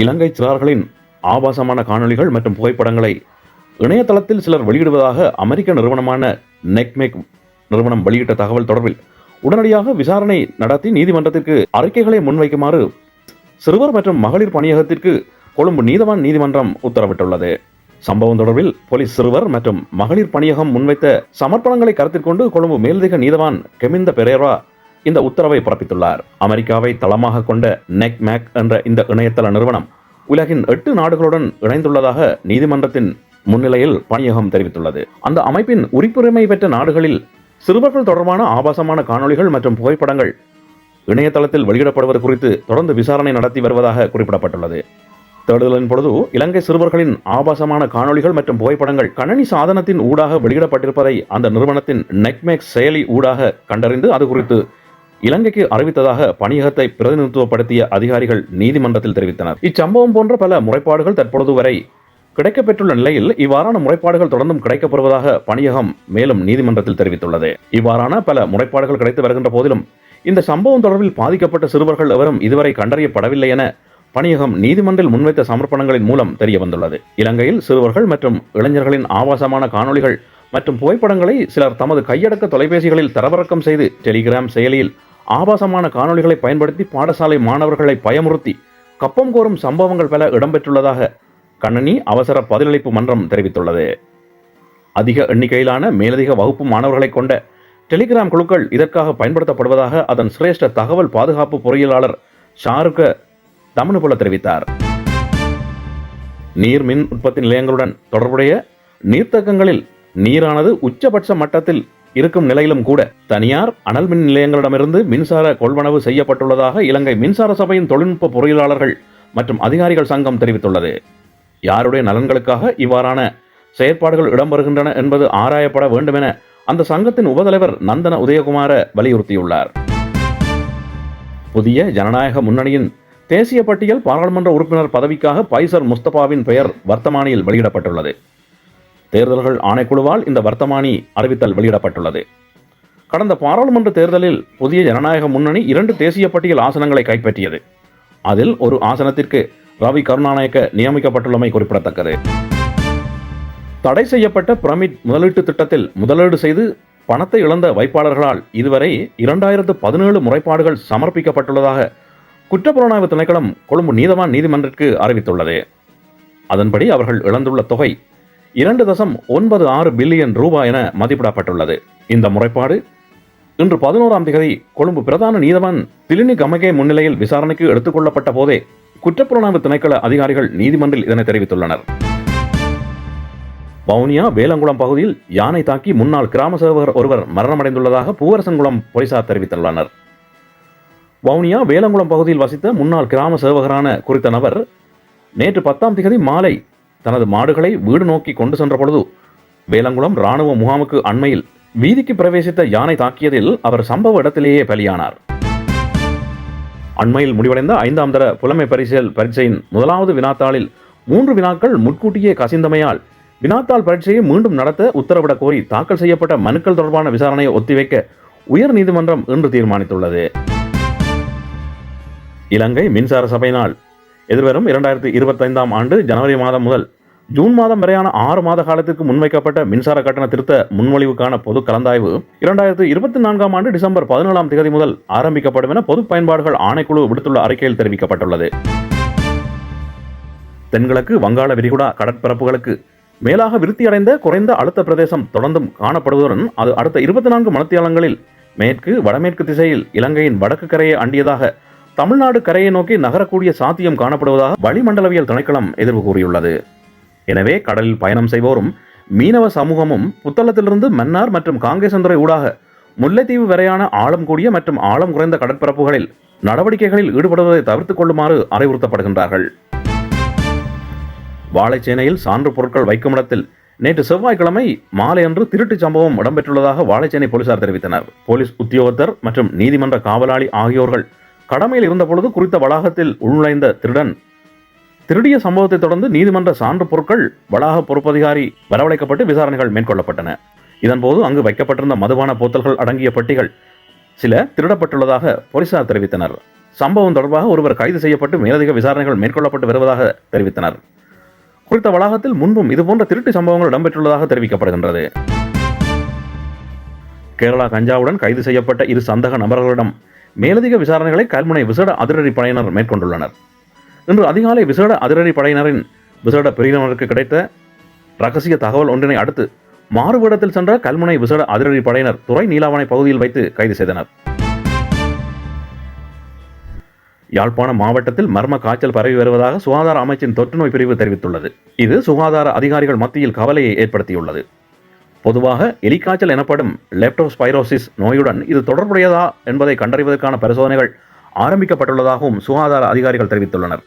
இலங்கை சிறார்களின் ஆபாசமான காணொளிகள் மற்றும் புகைப்படங்களை இணையதளத்தில் சிலர் வெளியிடுவதாக அமெரிக்க நிறுவனமான நெக்மேக் நிறுவனம் வெளியிட்ட தகவல் தொடர்பில் உடனடியாக விசாரணை நடத்தி நீதிமன்றத்திற்கு அறிக்கைகளை முன்வைக்குமாறு சிறுவர் மற்றும் மகளிர் பணியகத்திற்கு கொழும்பு நீதவான் நீதிமன்றம் உத்தரவிட்டுள்ளது. சம்பவம் தொடர்பில் போலீஸ் சிறுவர் மற்றும் மகளிர் பணியகம் முன்வைத்த சமர்ப்பணங்களை கருத்தில் கொண்டு கொழும்பு மேலதிக நீதவான் கெமிந்த பெரேரா இந்த உத்தரவை பிறப்பித்துள்ளார். அமெரிக்காவை தளமாக கொண்ட நெக் மேக் என்ற இந்த இணையதள நிறுவனம் உலகின் எட்டு நாடுகளுடன் இணைந்துள்ளதாக நீதிமன்றத்தின் முன்னிலையில் பணியகம் தெரிவித்துள்ளது. அந்த அமைப்பின் உரிப்புரிமை பெற்ற நாடுகளில் சிறுவர்கள் தொடர்பான ஆபாசமான காணொளிகள் மற்றும் புகைப்படங்கள் இணையதளத்தில் வெளியிடப்படுவது குறித்து தொடர்ந்து விசாரணை நடத்தி வருவதாக குறிப்பிடப்பட்டுள்ளது. தேடுதலின் பொழுது இலங்கை சிறுவர்களின் ஆபாசமான காணொளிகள் மற்றும் புகைப்படங்கள் கணனி சாதனத்தின் ஊடாக வெளியிடப்பட்டிருப்பதை அந்த நிறுவனத்தின் நெக்மேக்ஸ் செயலி ஊடாக கண்டறிந்து அது குறித்து இலங்கைக்கு அறிவித்ததாக பணியகத்தை பிரதிநிதித்துவப்படுத்திய அதிகாரிகள் நீதிமன்றத்தில் தெரிவித்தனர். இச்சம்பவம் போன்ற பல முறைப்பாடுகள் தற்பொழுது வரை கிடைக்கப்பெற்றுள்ள நிலையில் இவ்வாறான முறைப்பாடுகள் தொடர்ந்தும் கிடைக்கப்படுவதாக பணியகம் மேலும் நீதிமன்றத்தில் தெரிவித்துள்ளது. இவ்வாறான பல முறைப்பாடுகள் கிடைத்து வருகின்ற போதிலும் இந்த சம்பவம் தொடர்பில் பாதிக்கப்பட்ட சிறுவர்கள் எவரும் இதுவரை கண்டறியப்படவில்லை என பணியகம் நீதிமன்றில் முன்வைத்த சமர்ப்பணங்களின் மூலம் தெரிய வந்துள்ளது இலங்கையில் சிறுவர்கள் மற்றும் இளைஞர்களின் ஆபாசமான காணொளிகள் மற்றும் புகைப்படங்களை சிலர் தமது கையடக்க தொலைபேசிகளில் தரவிறக்கம் செய்து டெலிகிராம் செயலியில் ஆபாசமான காணொளிகளை பயன்படுத்தி பாடசாலை மாணவர்களை பயமுறுத்தி கப்பம் கோரும் சம்பவங்கள் பல இடம்பெற்றுள்ளதாக கண்ணனி அவசர பதிலளிப்பு மன்றம் தெரிவித்துள்ளது. அதிக எண்ணிக்கையிலான மேலதிக வகுப்பு மாணவர்களை கொண்ட டெலிகிராம் குழுக்கள் இதற்காக பயன்படுத்தப்படுவதாக அதன் சிரேஷ்ட தகவல் பாதுகாப்பு பொறியியலாளர் ஷாருக்க தமனுபுல தெரிவித்தார். நீர் மின் உற்பத்தி நிலையங்களுடன் தொடர்புடைய நீர்த்தக்கங்களில் நீரானது உச்சபட்ச மட்டத்தில் இருக்கும் நிலையிலும் கூட தனியார் அனல் மின் நிலையங்களிடமிருந்து மின்சார கொள்வனவு செய்யப்பட்டுள்ளதாக இலங்கை மின்சார சபையின் தொழில்நுட்ப பொறியியலாளர்கள் மற்றும் அதிகாரிகள் சங்கம் தெரிவித்துள்ளது. யாருடைய நலன்களுக்காக இவ்வாறான செயற்பாடுகள் இடம்பெறுகின்றன என்பது ஆராயப்பட வேண்டும் என அந்த சங்கத்தின் உபதலைவர் நந்தன உதயகுமார வலியுறுத்தியுள்ளார். புதிய ஜனநாயக முன்னணியின் தேசிய பட்டியல் பாராளுமன்ற உறுப்பினர் பதவிக்காக பைசர் முஸ்தபாவின் பெயர் வர்த்தமானியில் வெளியிடப்பட்டுள்ளது. தேர்தல்கள் ஆணைக்குழுவால் இந்த வர்த்தமானி அறிவித்தல் வெளியிடப்பட்டுள்ளது. கடந்த பாராளுமன்ற தேர்தலில் புதிய ஜனநாயக முன்னணி இரண்டு தேசிய பட்டியல் ஆசனங்களை கைப்பற்றியது. அதில் ஒரு ஆசனத்திற்கு ரவி கருணாநாயக்க நியமிக்கப்பட்டுள்ளமை குறிப்பிடத்தக்கது. தடை செய்யப்பட்ட பிரமிட் முதலீட்டு திட்டத்தில் முதலீடு செய்து பணத்தை இழந்த வைப்பாளர்களால் இதுவரை இரண்டாயிரத்து பதினேழு முறைப்பாடுகள் சமர்ப்பிக்கப்பட்டுள்ளதாக குற்றப்புலனாய்வு திணைக்களம் கொழும்பு நீதவான் நீதிமன்றத்திற்கு அறிவித்துள்ளது. அதன்படி அவர்கள் இழந்துள்ள தொகை இரண்டு தசம் ஒன்பது ஆறு பில்லியன் ரூபாய் என மதிப்பிடப்பட்டுள்ளது. இந்த முறைப்பாடு இன்று பதினோராம் தேதி கொழும்பு பிரதான நீதவான் திலினி கமகே முன்னிலையில் விசாரணைக்கு எடுத்துக்கொள்ளப்பட்ட போதே குற்றப்புலனாய்வு திணைக்கள அதிகாரிகள் நீதிமன்றில் இதனை தெரிவித்துள்ளனர். வவுனியா வேலங்குளம் பகுதியில் யானை தாக்கி முன்னாள் கிராம சேவகர் ஒருவர் மரணமடைந்துள்ளதாக பூவரசன்குளம் போலீசார் தெரிவித்துள்ளனர். வவுனியா வேலங்குளம் பகுதியில் வசித்த முன்னாள் கிராம சேவகரான குறித்த நபர் நேற்று பத்தாம் திகதி மாலை தனது மாடுகளை வீடு நோக்கி கொண்டு சென்ற பொழுது வேலங்குளம் ராணுவ முகாமுக்கு அண்மையில் வீதிக்கு பிரவேசித்த யானை தாக்கியதில் அவர் சம்பவ இடத்திலேயே பலியானார். அண்மையில் முடிவடைந்த ஐந்தாம் தர புலமை பரிசல் பரீட்சையின் முதலாவது வினாத்தாளில் மூன்று வினாக்கள் முன்கூட்டியே கசிந்தமையால் வினாத்தாள் பரீட்சையை மீண்டும் நடத்த உத்தரவிடக் கோரி தாக்கல் செய்யப்பட்ட மனுக்கள் தொடர்பான விசாரணையை ஒத்திவைக்க உயர் நீதிமன்றம் இன்று தீர்மானித்துள்ளது. இலங்கை மின்சார சபையினால் எதிர்வரும் இரண்டாயிரத்தி இருபத்தைந்தாம் ஆண்டு ஜனவரி மாதம் முதல் ஜூன் மாதம் வரையான ஆறு மாத காலத்திற்கு முன்வைக்கப்பட்ட மின்சார கட்டண திருத்த முன்மொழிவுக்கான பொது கலந்தாய்வு இரண்டாயிரத்து இருபத்தி நான்காம் ஆண்டு டிசம்பர் பதினேழாம் தேதி முதல் ஆரம்பிக்கப்படும் என பொது பயன்பாடுகள் ஆணைக்குழு விடுத்துள்ள அறிக்கையில் தெரிவிக்கப்பட்டுள்ளது. தென்கிழக்கு வங்காள விரிகுடா கடற்பரப்புகளுக்கு மேலாக விருத்தியடைந்த குறைந்த அழுத்த பிரதேசம் தொடர்ந்தும் காணப்படுவதுடன் அது அடுத்த இருபத்தி நான்கு மணத்தியாலங்களில் மேற்கு வடமேற்கு திசையில் இலங்கையின் வடக்கு கரையை அண்டியதாக தமிழ்நாடு கரையை நோக்கி நகரக்கூடிய சாத்தியம் காணப்படுவதாக வளிமண்டலவியல் திணைக்களம் எதிர்வு கூறியுள்ளது. எனவே கடலில் பயணம் செய்வோரும் மீனவ சமூகமும் புத்தளத்திலிருந்து மன்னார் மற்றும் காங்கேசந்துறை ஊடாக முல்லைத்தீவு வரையான ஆழம் கூடிய மற்றும் ஆழம் குறைந்த கடற்பரப்புகளில் நடவடிக்கைகளில் ஈடுபடுவதை தவிர்த்துக் கொள்ளுமாறு அறிவுறுத்தப்படுகின்றார்கள். வாழைச்சேனையில் சான்று பொருட்கள் வைக்கும் இடத்தில் நேற்று செவ்வாய்க்கிழமை மாலை அன்று திருட்டு சம்பவம் இடம்பெற்றுள்ளதாக வாழைச்சேனை போலீசார் தெரிவித்தனர். போலீஸ் உத்தியோகத்தர் மற்றும் நீதிமன்ற காவலாளி ஆகியோர்கள் கடமையில் இருந்தபொழுது குறித்த வளாகத்தில் உள்நுழைந்த திருடன் திருடிய சம்பவத்தை தொடர்ந்து நீதிமன்ற சான்று பொருட்கள் வளாக பொறுப்பதிகாரி வரவழைக்கப்பட்டு விசாரணைகள் மேற்கொள்ளப்பட்டன. இதன்போது அங்கு வைக்கப்பட்டிருந்த மதுபான போத்தல்கள் அடங்கிய பட்டிகள் சில திருடப்பட்டுள்ளதாக போலீசார் தெரிவித்தனர். சம்பவம் தொடர்பாக ஒருவர் கைது செய்யப்பட்டு மேலதிக விசாரணைகள் மேற்கொள்ளப்பட்டு வருவதாக தெரிவித்தனர். குறித்த வளாகத்தில் முன்பும் இதுபோன்ற திருட்டு சம்பவங்கள் இடம்பெற்றுள்ளதாக தெரிவிக்கப்படுகின்றது. கேரளா கஞ்சாவுடன் கைது செய்யப்பட்ட இரு சந்தக நபர்களிடம் மேலதிக விசாரணைகளை கல்முனை விசேட அதிரடி படையினர் மேற்கொண்டுள்ளனர். இன்று அதிகாலை விசேட அதிரடி படையினரின் விசேட பிரிவினருக்கு கிடைத்த ரகசிய தகவல் ஒன்றினை அடுத்து மாறுவிடத்தில் சென்ற கல்முனை விசேட அதிரடி படையினர் துறை நீலாவணை பகுதியில் வைத்து கைது செய்தனர். யாழ்ப்பாணம் மாவட்டத்தில் மர்ம காய்ச்சல் பரவி வருவதாக சுகாதார அமைச்சின் தொற்றுநோய் பிரிவு தெரிவித்துள்ளது. இது சுகாதார அதிகாரிகள் மத்தியில் கவலையை ஏற்படுத்தியுள்ளது. பொதுவாக எலிக்காய்ச்சல் எனப்படும் லெப்டோஸ்பைரோசிஸ் நோயுடன் இது தொடர்புடையதா என்பதை கண்டறிவதற்கான பரிசோதனைகள் ஆரம்பிக்கப்பட்டுள்ளதாகவும் சுகாதார அதிகாரிகள் தெரிவித்துள்ளனர்.